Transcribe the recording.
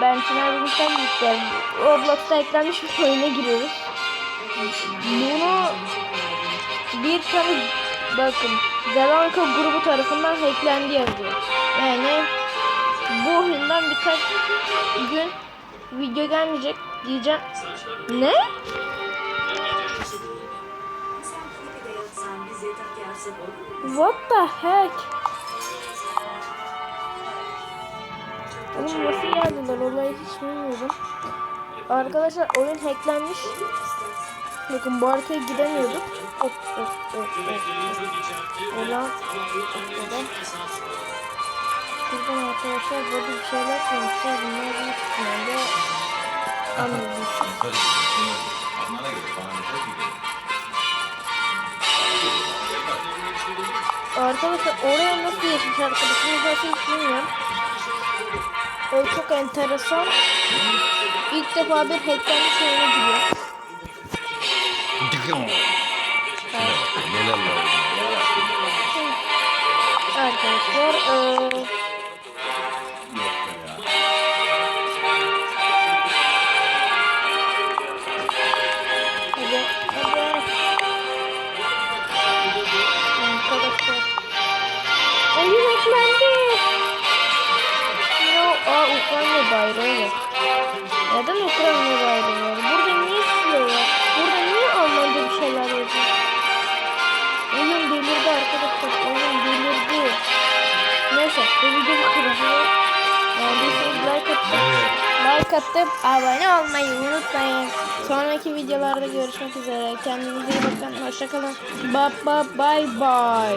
Ben Çınar Bilimsel Bilgisayar. Roblox'ta eklenmiş bir oyuna giriyoruz. Bunu bir tane bakın Zelanka grubu tarafından hacklendi yazıyor. Yani bu oyundan birkaç gün video gelmeyecek diyeceğim. Ne? What the heck? Oğlum nasıl geldiler olayı hiç bilmiyorum. Arkadaşlar oyun hacklenmiş. Bakın bu haritaya gidemiyorduk. Hop hop hop hop. Ulan. Ulan. Buradan arkadaşlar burada bir şeyler koymuşlar. Bunlar büyük ihtimalle anladım. Arkadaşlar oraya nasıl geçmiş arkadaşlar zaten hiç bilmiyorum. O çok enteresan. İlk defa bir hacklenmiş oyuna gidiyor. Neler var? Arkadaşlar eee Hadi, hadi. Arkadaşlar. Oyun eklendi. Ukrayna bayrağı var. Neden Ukrayna bayrağı var? Burada niye silah var? Burada niye Almanca bir şeyler yazıyor? Oyun delirdi arkadaşlar. Oyun delirdi. Neyse bu video bu kadar. Beğendiyseniz like atıp, like atıp abone olmayı unutmayın. Sonraki videolarda görüşmek üzere. Kendinize iyi bakın. Hoşçakalın. Bye bye bye bye.